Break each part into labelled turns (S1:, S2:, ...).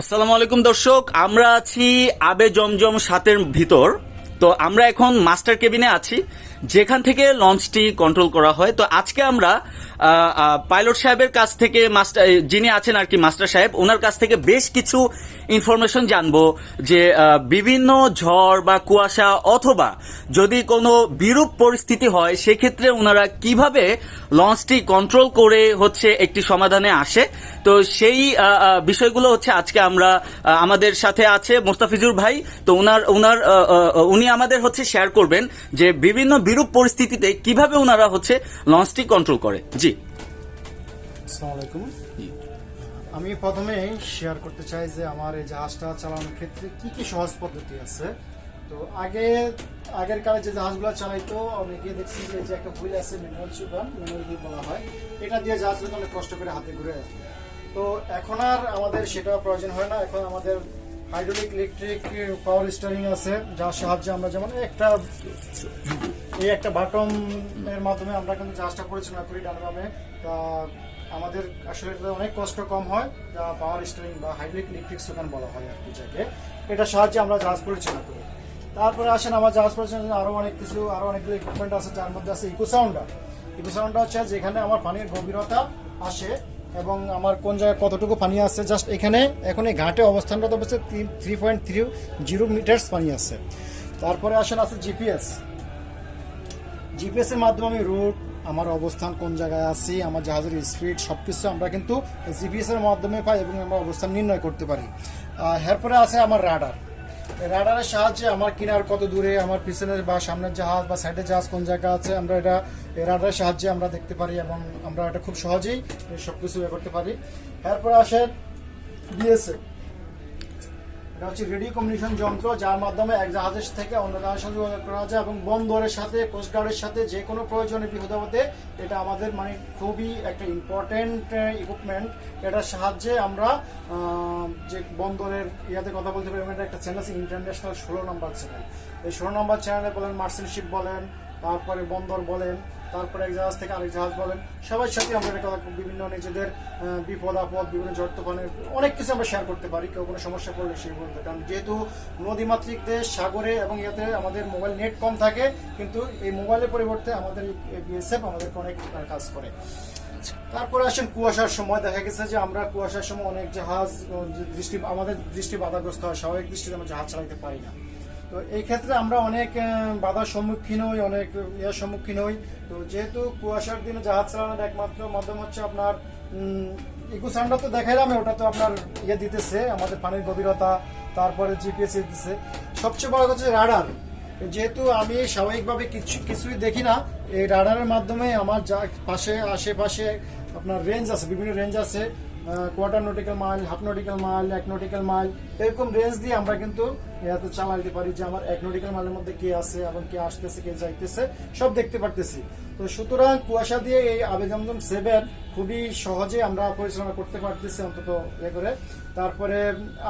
S1: আসসালামু আলাইকুম, দর্শক। আমরা আছি আবে জমজম সাতের ভিতর। তো আমরা এখন মাস্টার কেবিনে আছি। যেখান থেকে লঞ্চটি কন্ট্রোল করা হয়। তো আজকে আমরা পাইলট সাহেবের কাছ থেকে মাস্টার যিনি আছেন আর কি মাস্টার সাহেব, ওনার কাছ থেকে বেশ কিছু ইনফরমেশন জানব যে বিভিন্ন ঝড় বা কুয়াশা অথবা যদি কোনো বিরূপ পরিস্থিতি হয়, সেক্ষেত্রে ওনারা কীভাবে লঞ্চটি কন্ট্রোল করে হচ্ছে একটি সমাধানে আসে। তো সেই বিষয়গুলো হচ্ছে আজকে আমরা আমাদের সাথে আছে মোস্তাফিজুর ভাই। তো ওনার ওনার উনি আমাদের হচ্ছে শেয়ার করবেন যে বিভিন্ন বিরূপ পরিস্থিতিতে কীভাবে ওনারা হচ্ছে লঞ্চটি কন্ট্রোল করে? জি।
S2: আমি প্রথমে শেয়ার করতে চাই যে আমার এই জাহাজটা চালানোর ক্ষেত্রে কি কি সহজ পদ্ধতি আছে। তো আগে আগের কালে যে জাহাজগুলো চালাইতো অনেকে দেখছি যে একটা হুইল আছে ম্যানুয়াল চুপান ম্যানুয়াল হুইল বলা হয় এটা দিয়ে জাহাজগুলো অনেক কষ্ট করে হাতে ঘুরে তো এখন আর আমাদের সেটা প্রয়োজন হয় না। এখন আমাদের হাইড্রোলিক ইলেকট্রিক পাওয়ার স্টারিং আছে যার সাহায্যে আমরা যেমন একটা এই একটা বাটমের মাধ্যমে আমরা কিন্তু জাহাজটা পরিচালনা করি তা আমাদের আসলে অনেক কষ্ট কম হয়, যা পাওয়ার স্টারিং বা হাইড্রিক ইলেকট্রিক সুকান বলা হয় আর কি যাকে। এটা সাহায্যে আমরা জাহাজ পরিচালনা করি তারপরে আসেন আমার জাহাজ পরিচালনা আরও অনেক কিছু, আরও অনেকগুলো ইকুইপমেন্ট আছে, যার মধ্যে আছে ইকো সাউন্ডার ইকো সাউন্ডার হচ্ছে যেখানে আমার পানির গভীরতা আসে এবং আমার কোন জায়গায় কতটুকু পানি আছে জাস্ট এখানে, এখন এই ঘাটে অবস্থানরত অবস্থা three point three zero metres পানি আছে। তারপরে আসেন আছে জিপিএস জিপিএস এর মাধ্যমে আমি রুট আমার অবস্থান, কোন জায়গায় আছি, আমার জাহাজের স্পিড সবকিছু আমরা কিন্তু জিপিএস এর মাধ্যমে পাই এবং আমরা অবস্থান নির্ণয় করতে পারি। এরপরে আছে আমার রাডার রাডারের সাহায্যে আমার কিনার কত দূরে, আমার পিছনের বা সামনের জাহাজ বা সাইডের জাহাজ কোন জায়গা আছে, আমরা এটা রাডারের সাহায্যে আমরা দেখতে পারি এবং আমরা এটা খুব সহজেই সবকিছু ইয়ে করতে পারি। এরপরে আসে বিএসএ এটা হচ্ছে রেডিও কমিউনিকেশন যন্ত্র, যার মাধ্যমে এক জাহাজের থেকে অন্য জাহাজের সাথে যোগাযোগ করা যায় এবং বন্দরের সাথে কোস্টগার্ডের সাথে যে কোনো প্রয়োজনে বিপদ আপদে এটা আমাদের মানে খুবই একটা ইম্পর্টেন্ট ইকুইপমেন্ট এটার সাহায্যে আমরা যে বন্দরের ইয়াতে কথা বলতে পারি, এটা একটা চ্যানেল আছে ইন্টারন্যাশনাল ষোলো নম্বর চ্যানেল এই ষোলো নম্বর চ্যানেলে বলেন মার্সেন্টশিপ বলেন, তারপরে বন্দর বলেন তারপরে এক জাহাজ থেকে আরেক জাহাজ বলেন। সবার সাথে আমরা এটা বিভিন্ন নিজেদের বিপদ, আপদ, বিভিন্ন ঝড় তুফানের অনেক কিছু আমরা শেয়ার করতে পারি, কেউ কোনো সমস্যা পড়লে সেই বলতে। কারণ যেহেতু নদীমাতৃক দেশ, সাগরে এবং ইয়াতে আমাদের মোবাইল নেট কম থাকে, কিন্তু এই মোবাইলের পরিবর্তে আমাদের বিএসএফ আমাদেরকে অনেক কাজ করে। তারপরে আসেন কুয়াশার সময়। দেখা গেছে যে আমরা কুয়াশার সময় অনেক জাহাজ দৃষ্টি আমাদের দৃষ্টি বাধাগ্রস্ত হয়, স্বাভাবিক দৃষ্টিতে আমরা জাহাজ চালাতে পারি না। তো এই ক্ষেত্রে আমরা অনেক বাধার সম্মুখীন হই, অনেক ইয়ার সম্মুখীন হই। তো যেহেতু কুয়াশার দিনে জাহাজ চালানোর একমাত্র মাধ্যম হচ্ছে আপনার ইকো তো দেখাইলাম, ওটা তো আপনার ইয়ে দিতেছে, আমাদের পানির গভীরতা, তারপরে জিপিএস দিতেছে। সবচেয়ে বড় হচ্ছে রাডার। যেহেতু আমি স্বাভাবিকভাবে কিছু, কিছুই দেখি না, এই রাডারের মাধ্যমে আমার যা, পাশে, আশেপাশে আপনার রেঞ্জ আছে, বিভিন্ন রেঞ্জ আছে। Quarter nautical mile half nautical mile এক নটিক্যাল মাইল এরকম রেঞ্জ দিয়ে আমরা কিন্তু ইয়াতে চালাইতে পারি যে আমার এক নটিক্যাল মাইলের মধ্যে কে আছে এবং কে আসতেছে, কে যাইতেছে, সব দেখতে পারতেছি। তো সুতরাং কুয়াশা দিয়ে এই আবেদনজম সেভেন খুবই সহজে আমরা পরিচালনা করতে পারতেছি অন্তত ইয়ে করে। তারপরে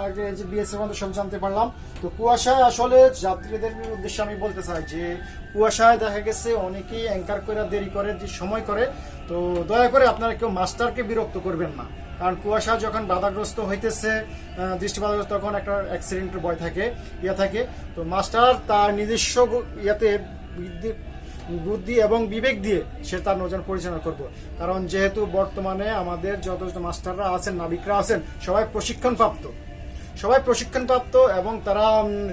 S2: আগে যে বিএসএফ আমাদের সব জানতে পারলাম। তো কুয়াশায় আসলে যাত্রীদের উদ্দেশ্যে আমি বলতে চাই যে কুয়াশায় দেখা গেছে অনেকেই অ্যাঙ্কার করে দেরি করে, যে সময় করে। তো দয়া করে আপনারা কেউ মাস্টারকে বিরক্ত করবেন না। কারণ কুয়াশা যখন বাধাগ্রস্ত হইতেছে দৃষ্টি বাধাগ্রস্ত, তখন একটা অ্যাক্সিডেন্টের ভয় থাকে ইয়ে থাকে। তো মাস্টার তার নিজস্ব ইয়াতে বুদ্ধি এবং বিবেক দিয়ে সে তার নজর পরিচালনা করব। কারণ যেহেতু বর্তমানে আমাদের যত মাস্টাররা আছেন, নাবিকরা আছেন, সবাই প্রশিক্ষণ প্রাপ্ত সবাই প্রশিক্ষণপ্রাপ্ত এবং তারা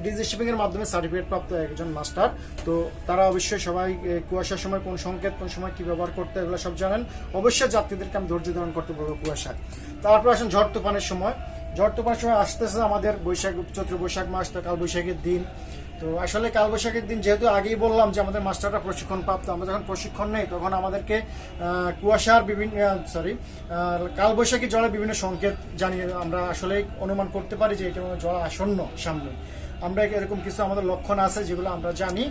S2: ডিজি শিপিং এর মাধ্যমে সার্টিফিকেট প্রাপ্ত একজন মাস্টার। তো তারা অবশ্যই সবাই কুয়াশার সময় কোন সংকেত, কোন সময় কি ব্যবহার করতে, এগুলো সব জানেন। অবশ্যই যাত্রীদেরকে আমি ধৈর্য ধারণ করতে পারব কুয়াশায়। তারপর আসেন ঝড় তুফানের সময়। ঝড় তুফানের সময় আসতেছে আমাদের বৈশাখ, চৈত্র বৈশাখ মাস, তো কাল বৈশাখের দিন। তো আসলে কালবৈশাখীর দিন, যেহেতু আগেই বললাম যে আমাদের মাস্টাররা প্রশিক্ষণ প্রাপ্ত আমরা যখন প্রশিক্ষণ নেই, তখন আমাদেরকে কুয়াশার বিভিন্ন সরি কালবৈশাখী জলের বিভিন্ন সংকেত জানিয়ে আমরা আসলে অনুমান করতে পারি যে এটা জল আসন্ন সামনে। আমরা এরকম কিছু আমাদের লক্ষণ আছে যেগুলো আমরা জানি।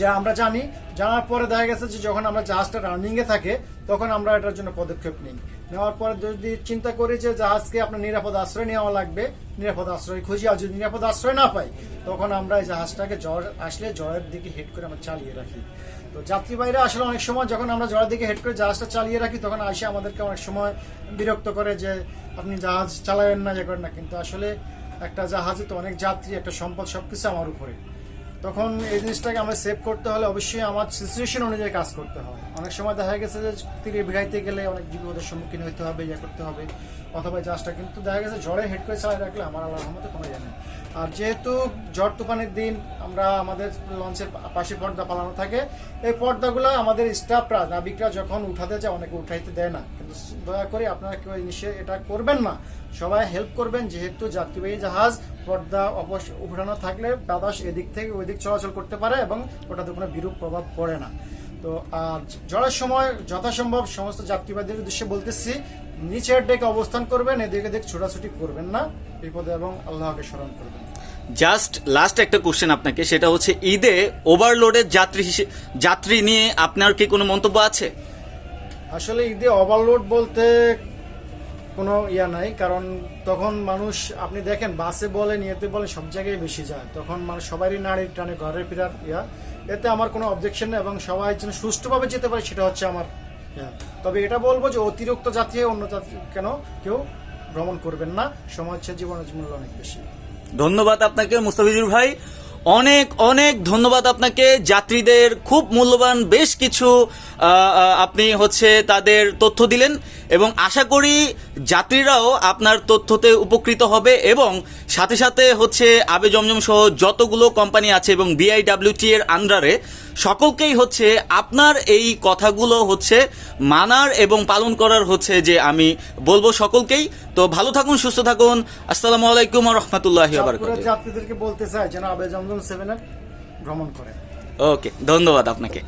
S2: যা আমরা জানি, জানার পরে দেখা গেছে যে যখন আমরা জাহাজটা রানিংয়ে থাকে, তখন আমরা এটার জন্য পদক্ষেপ নিই। নেওয়ার পর যদি চিন্তা করি যে জাহাজকে আপনার নিরাপদ আশ্রয় নেওয়া লাগবে, নিরাপদ আশ্রয় খুঁজি আর যদি নিরাপদ আশ্রয় না পাই, তখন আমরা এই জাহাজটাকে জ্বর আসলে জ্বরের দিকে হেড করে আমরা চালিয়ে রাখি। তো যাত্রীবাহীরা আসলে অনেক সময় যখন আমরা জ্বরের দিকে হেড করে জাহাজটা চালিয়ে রাখি, তখন আসে আমাদেরকে অনেক সময় বিরক্ত করে যে, আপনি জাহাজ চালাবেন না যে করেন না। কিন্তু আসলে একটা জাহাজে তো অনেক যাত্রী, একটা সম্পদ সব কিছু আমার উপরে। তখন এই জিনিসটাকে আমরা সেভ করতে হলে অবশ্যই আমার সিচুয়েশন অনুযায়ী কাজ করতে হয়। অনেক সময় দেখা গেছে যে তীরে ভিড়াইতে গেলে অনেক বিপদের সম্মুখীন হতে হবে ইয়ে করতে হবে। অথবা জাহাজটা কিন্তু দেখা গেছে ঝড়ে হেড করে চালিয়ে রাখলে আমার আল্লাহর রহমতে কোনো জানে আর যেহেতু ঝড় তুফানের দিন আমরা আমাদের লঞ্চের পাশে পর্দা পালানো থাকে, এই পর্দাগুলো আমাদের স্টাফরা, নাবিকরা যখন উঠাতে যায় অনেকে উঠাইতে দেয় না। কিন্তু দয়া করে আপনারা কেউ জিনিসে এটা করবেন না। সবাই হেল্প করবেন, যেহেতু যাত্রীবাহী জাহাজ, পর্দা অবশ্য উঠানো থাকলে বাতাস এদিক থেকে ওই দিক চলাচল করতে পারে এবং ওটাতে কোনো বিরূপ প্রভাব পড়ে না। তো ঝড়ের সময় যথাসম্ভব সমস্ত যাত্রীবাদের উদ্দেশ্যে বলতেছি নিচের ডেকে অবস্থান করবেন এদিকে দেখ ছোটাছুটি করবেন না বিপদে এবং আল্লাহকে স্মরণ করবেন।
S1: জাস্ট লাস্ট একটা কোশ্চেন আপনাকে সেটা হচ্ছে ঈদে ওভারলোডের যাত্রী যাত্রী নিয়ে আপনার কি কোনো মন্তব্য আছে?
S2: আসলে ঈদে ওভারলোড বলতে কোনো ইয়া নাই, কারণ তখন মানুষ, আপনি দেখেন, বাসে বলে ইয়েতে বলে সব জায়গায় বেশি যায়। তখন মানুষ সবারই নাড়ির টানে ঘরে ফেরার ইয়া। এতে আমার কোনো অবজেকশন নেই এবং সবাই যেন সুষ্ঠুভাবে যেতে পারে, সেটা হচ্ছে আমার তবে এটা বলব যে অতিরিক্ত যাত্রী, অন্য জাতি কেন কেউ ভ্রমণ করবেন না। হচ্ছে জীবনের মূল্য অনেক বেশি।
S1: ধন্যবাদ আপনাকে, মুস্তাফিজুর ভাই। অনেক অনেক ধন্যবাদ আপনাকে। যাত্রীদের খুব মূল্যবান বেশ কিছু আপনি হচ্ছে তাদের তথ্য দিলেন এবং আশা করি যাত্রীরাও আপনার তথ্যতে উপকৃত হবে এবং সাথে সাথে হচ্ছে আবে জমজম সহ যতগুলো কোম্পানি আছে এবং বিআইডাব্লিউটি এর আন্ডারে সকলকেই হচ্ছে আপনার এই কথাগুলো হচ্ছে মানার এবং পালন করার হচ্ছে যে আমি বলব সকলকেই। তো ভালো থাকুন সুস্থ থাকুন। আসসালামু আলাইকুম রহমতুল্লাহ
S2: চাঁদপুরের বলতে চাই যেন আবে জমজম সেভেন ভ্রমণ
S1: ওকে ধন্যবাদ আপনাকে।